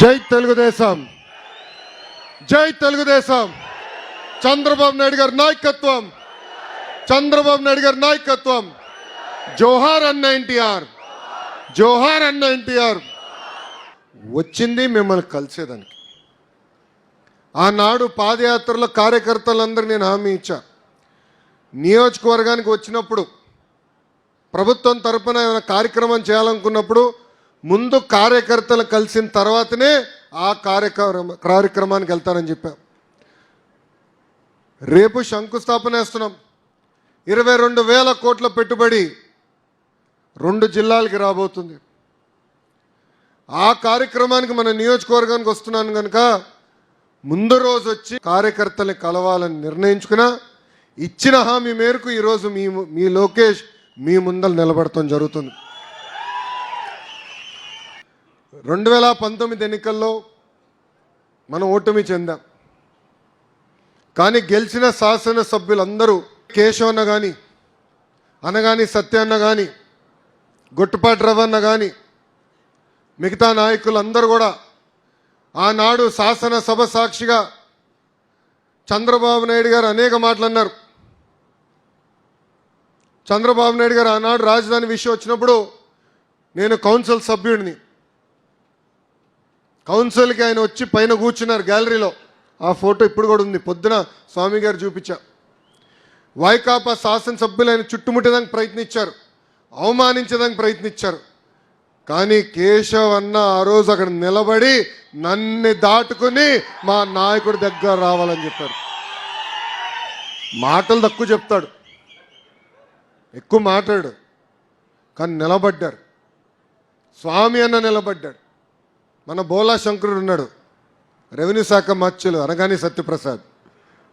జై తెలుగుదేశం. జై తెలుగుదేశం. చంద్రబాబు నాయుడు గారి నాయకత్వం. చంద్రబాబు నాయుడు గారి నాయకత్వం. జోహార్ అన్న ఎన్టీఆర్. జోహార్ అన్న ఎన్టీఆర్. వచ్చింది మిమ్మల్ని కలిసేదానికి. ఆనాడు పాదయాత్రలో కార్యకర్తలందరూ నేను హామీ ఇచ్చా. నియోజకవర్గానికి వచ్చినప్పుడు ప్రభుత్వం తరపున ఏమైనా కార్యక్రమం చేయాలనుకున్నప్పుడు ముందు కార్యకర్తలు కలిసిన తర్వాతనే ఆ కార్యక్రమ కార్యక్రమానికి వెళ్తానని చెప్పాం. రేపు శంకుస్థాపన వేస్తున్నాం. ఇరవై రెండు వేల కోట్ల పెట్టుబడి రెండు జిల్లాలకి రాబోతుంది. ఆ కార్యక్రమానికి మన నియోజకవర్గానికి వస్తున్నాను కనుక ముందు రోజు వచ్చి కార్యకర్తల్ని కలవాలని నిర్ణయించుకున్నా ఇచ్చిన హామీ మేరకు ఈరోజు మీ మీ లోకేష్ మీ ముందర నిలబడటం జరుగుతుంది. రెండు వేల పంతొమ్మిది ఎన్నికల్లో మనం ఓటమి చెందాం. కానీ గెలిచిన శాసనసభ్యులందరూ కేశవన్న కానీ అనగాని సత్యన్న కానీ గుట్టుపాటి రవన్న కానీ మిగతా నాయకులందరూ కూడా ఆనాడు శాసనసభ సాక్షిగా చంద్రబాబు నాయుడు గారు అనేక మాటలు అన్నారు చంద్రబాబు నాయుడు గారు ఆనాడు రాజధాని విషయం వచ్చినప్పుడు నేను కౌన్సిల్ సభ్యుడిని. కౌన్సిల్కి ఆయన వచ్చి పైన కూర్చున్నారు గ్యాలరీలో. ఆ ఫోటో ఇప్పుడు కూడా ఉంది. పొద్దున స్వామి గారు చూపించా. వైకాపా శాసనసభ్యులు ఆయన చుట్టుముట్టేదానికి ప్రయత్నించారు. అవమానించేదానికి ప్రయత్నించారు. కానీ కేశవ్ అన్న ఆ రోజు అక్కడ నిలబడి నన్ను దాటుకుని మా నాయకుడి దగ్గర రావాలని చెప్పారు. మాటలు తక్కువ చెప్తాడు. ఎక్కువ మాట్లాడు. కానీ నిలబడ్డారు. స్వామి అన్న నిలబడ్డాడు. మన బోలా శంకరుడు ఉన్నాడు. రెవెన్యూ శాఖ మత్స్యులు అనగాని సత్యప్రసాద్.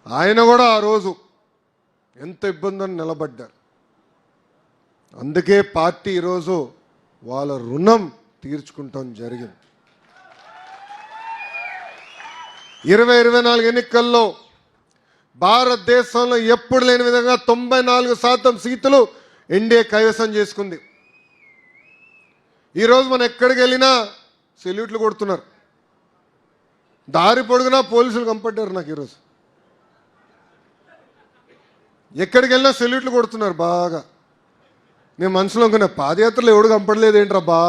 ఆయన కూడా ఆ రోజు ఎంత ఇబ్బందని నిలబడ్డారు. అందుకే పార్టీ ఈరోజు వాళ్ళ రుణం తీర్చుకుంటాం జరిగింది. ఇరవై ఇరవై నాలుగు ఎన్నికల్లో భారతదేశంలో ఎప్పుడు లేని విధంగా తొంభై నాలుగు శాతం సీట్లు ఎన్డీఏ కైవసం చేసుకుంది. ఈరోజు మనం ఎక్కడికి వెళ్ళినా సెల్యూట్లు కొడుతున్నారు. దారి పొడుగునా పోలీసులు కంపట్టారు నాకు ఈరోజు. ఎక్కడికి వెళ్ళినా సెల్యూట్లు కొడుతున్నారు బాగా. నేను మనసులో అనుకున్నా పాదయాత్రలు ఎవడు కంపడలేదు ఏంట్రా బా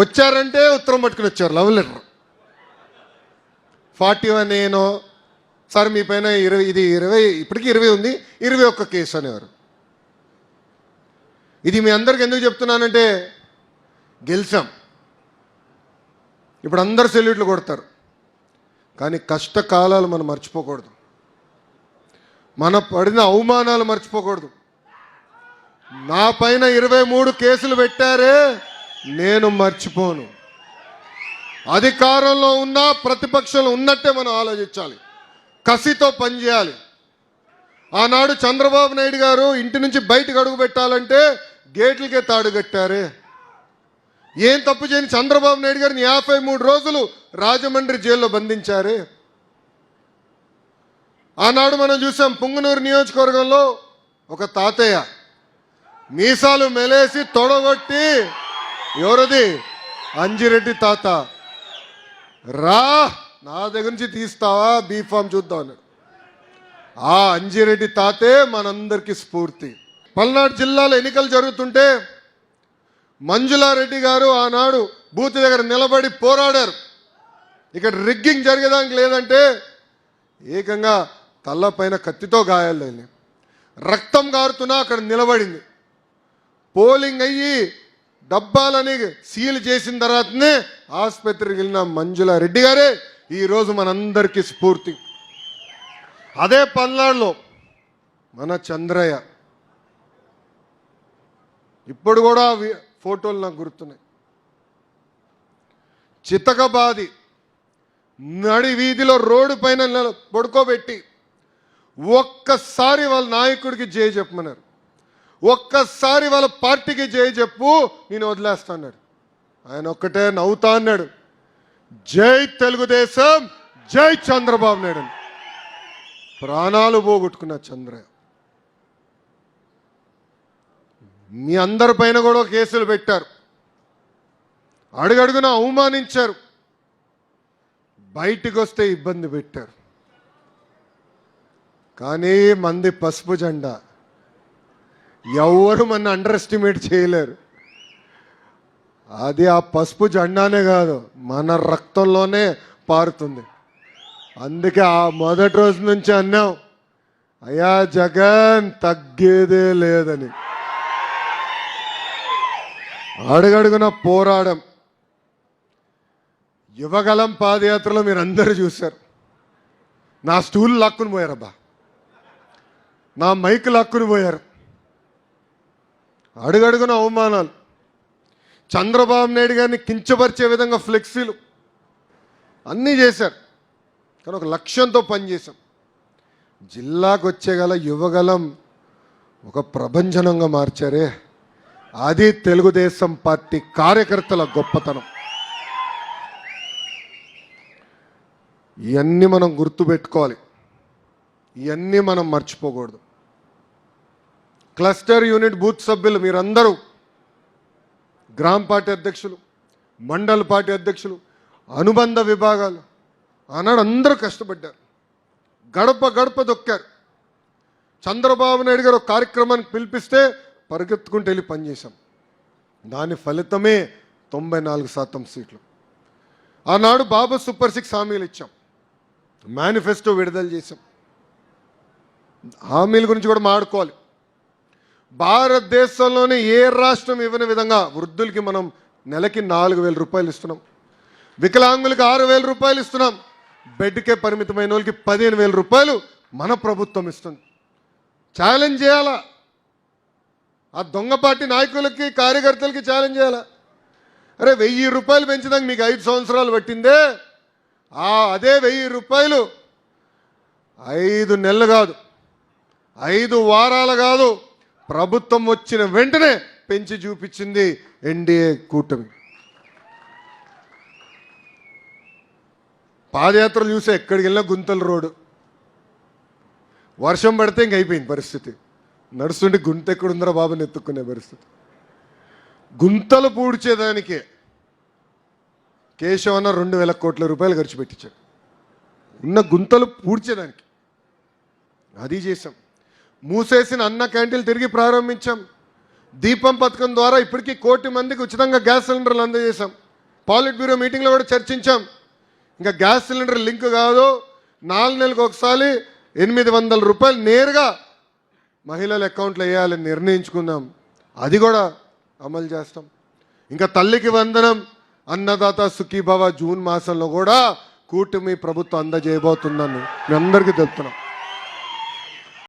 వచ్చారంటే ఉత్తరం పట్టుకుని వచ్చారు లవ్ లెటర్. ఫార్టీ వన్ నేను సార్ మీ పైన ఇరవై ఇది ఇరవై ఇప్పటికీ ఇరవై ఉంది ఇరవై ఒక్క కేసు అనేవారు. ఇది మీ అందరికి ఎందుకు చెప్తున్నానంటే గెలిచాం. ఇప్పుడు అందరు సెల్యూట్లు కొడతారు. కానీ కష్టకాలాలు మనం మర్చిపోకూడదు. మన పడిన అవమానాలు మర్చిపోకూడదు. నా పైన ఇరవై మూడు కేసులు పెట్టారే నేను మర్చిపోను. అధికారంలో ఉన్నా ప్రతిపక్షంలో ఉన్నట్టే మనం ఆలోచించాలి. కసితో పనిచేయాలి. ఆనాడు చంద్రబాబు నాయుడు గారు ఇంటి నుంచి బయటకు అడుగు పెట్టాలంటే గేట్లకే తాడు కట్టారే? ఏం తప్పు చేయని చంద్రబాబు నాయుడు గారిని యాభై మూడు రోజులు రాజమండ్రి జైల్లో బంధించారే? ఆనాడు మనం చూసాం పుంగనూరు నియోజకవర్గంలో ఒక తాతయ్య మీసాలు మెలేసి తొడగొట్టి ఎవరది? అంజిరెడ్డి తాత. రా నా దగ్గర నుంచి తీస్తావా? బీఫామ్ చూద్దాం అన్నాడు. ఆ అంజిరెడ్డి తాతే మనందరికీ స్ఫూర్తి. పల్నాడు జిల్లాలో ఎన్నికలు జరుగుతుంటే మంజులారెడ్డి గారు ఆనాడు బూత్ దగ్గర నిలబడి పోరాడారు. ఇక్కడ రిగ్గింగ్ జరిగేదానికి లేదంటే ఏకంగా తల్లపైన కత్తితో గాయాలు రక్తం గారుతున్నా అక్కడ నిలబడింది. పోలింగ్ అయ్యి డబ్బాలని సీల్ చేసిన తర్వాతనే ఆసుపత్రికి వెళ్ళిన మంజుల రెడ్డి గారే ఈరోజు మనందరికీ స్ఫూర్తి. అదే పల్నాడులో మన చంద్రయ్య. ఇప్పుడు కూడా ఫోటోలు నాకు గుర్తున్నాయి. చితకబాది నడి వీధిలో రోడ్డు పైన పడుకోబెట్టి ఒక్కసారి వాళ్ళ నాయకుడికి జయ చెప్పమన్నారు. ఒక్కసారి వాళ్ళ పార్టీకి జయ చెప్పు నేను వదిలేస్తా అన్నాడు. ఆయన ఒక్కటే నవ్వుతా అన్నాడు. జై తెలుగుదేశం జై చంద్రబాబు నాయుడు ప్రాణాలు పోగొట్టుకున్న చంద్రయ్య. మీ అందరి పైన కూడా కేసులు పెట్టారు. అడుగడుగున అవమానించారు. బయటికి వస్తే ఇబ్బంది పెట్టారు. కానీ మంది పసుపు జెండా. ఎవరు మన అండర్ ఎస్టిమేట్ చేయలేరు. అది ఆ పసుపు జెండానే కాదు మన రక్తంలోనే పారుతుంది. అందుకే ఆ మొదటి రోజు నుంచి అన్నాం అయ్యా జగన్ తగ్గేదే లేదని. అడుగడుగున పోరాడం. యువగలం పాదయాత్రలో మీరు అందరూ చూశారు. నా స్టూల్ లాక్కుని పోయారబ్బా. నా మైక్ లాక్కుని పోయారు. అడుగడుగున అవమానాలు. చంద్రబాబు నాయుడు గారిని కించపరిచే విధంగా ఫ్లెక్సీలు అన్నీ చేశారు. కానీ ఒక లక్ష్యంతో పనిచేశాం. జిల్లాకు వచ్చేగల యువగలం ఒక ప్రభంజనంగా మార్చారే. అది తెలుగుదేశం పార్టీ కార్యకర్తల గొప్పతనం. ఇవన్నీ మనం గుర్తుపెట్టుకోవాలి ఇవన్నీ మనం మర్చిపోకూడదు. క్లస్టర్ యూనిట్ బూత్ సభ్యులు మీరందరూ గ్రామ పార్టీ అధ్యక్షులు మండల పార్టీ అధ్యక్షులు అనుబంధ విభాగాలు ఆనాడు అందరూ కష్టపడ్డారు. గడప గడప దొక్కారు. చంద్రబాబు నాయుడు గారు కార్యక్రమానికి పిలిపిస్తే పరిగెత్తుకుంటూ వెళ్ళి పనిచేశాం దాని ఫలితమే తొంభై నాలుగు శాతం సీట్లు. ఆనాడు బాబు సూపర్ సిక్స్ హామీలు ఇచ్చాం. మేనిఫెస్టో విడుదల చేశాం. హామీల గురించి కూడా మాడుకోవాలి భారతదేశంలోనే ఏ రాష్ట్రం ఇవ్వని విధంగా వృద్ధులకి మనం నెలకి నాలుగు వేల రూపాయలు ఇస్తున్నాం. వికలాంగులకి ఆరు వేల రూపాయలు ఇస్తున్నాం. బెడ్కే పరిమితమైన వాళ్ళకి పదిహేను వేల రూపాయలు మన ప్రభుత్వం ఇస్తుంది. ఛాలెంజ్ చేయాలా? ఆ దొంగపాటి నాయకులకి కార్యకర్తలకి ఛాలెంజ్ చేయాలా? అరే వెయ్యి రూపాయలు పెంచడానికి మీకు ఐదు సంవత్సరాలు పట్టిందే? ఆ అదే వెయ్యి రూపాయలు ఐదు నెలలు కాదు ఐదు వారాలు కాదు ప్రభుత్వం వచ్చిన వెంటనే పెంచి చూపించింది ఎన్డీఏ కూటమి. పాదయాత్రలు చూసే ఎక్కడికి వెళ్ళినా గుంతల రోడ్డు. వర్షం పడితే ఇంక అయిపోయింది పరిస్థితి. నడుస్తుంటే గుంత ఎక్కడుందరా బాబుని ఎత్తుక్కునే పరిస్థితి. గుంతలు పూడ్చేదానికే కేశవన్న రెండు వేల కోట్ల రూపాయలు ఖర్చు పెట్టించాడు. ఉన్న గుంతలు పూడ్చేదానికి. అది చేసాం మూసేసిన అన్న క్యాంటీన్లు తిరిగి ప్రారంభించాం. దీపం పథకం ద్వారా ఇప్పటికీ కోటి మందికి ఉచితంగా గ్యాస్ సిలిండర్లు అందజేశాం. పాలిట్ బ్యూరో మీటింగ్లో కూడా చర్చించాం. ఇంకా గ్యాస్ సిలిండర్ లింక్ కాదు నాలుగు నెలలకు ఒకసారి ఎనిమిది వందల రూపాయలు నేరుగా మహిళల అకౌంట్లో వేయాలని నిర్ణయించుకున్నాం అది కూడా అమలు చేస్తాం. ఇంకా తల్లికి వందనం అన్నదాత సుఖీభవ జూన్ మాసంలో కూడా కూటమి ప్రభుత్వం అందజేయబోతుందని మీ అందరికీ తెలుపుతున్నాం.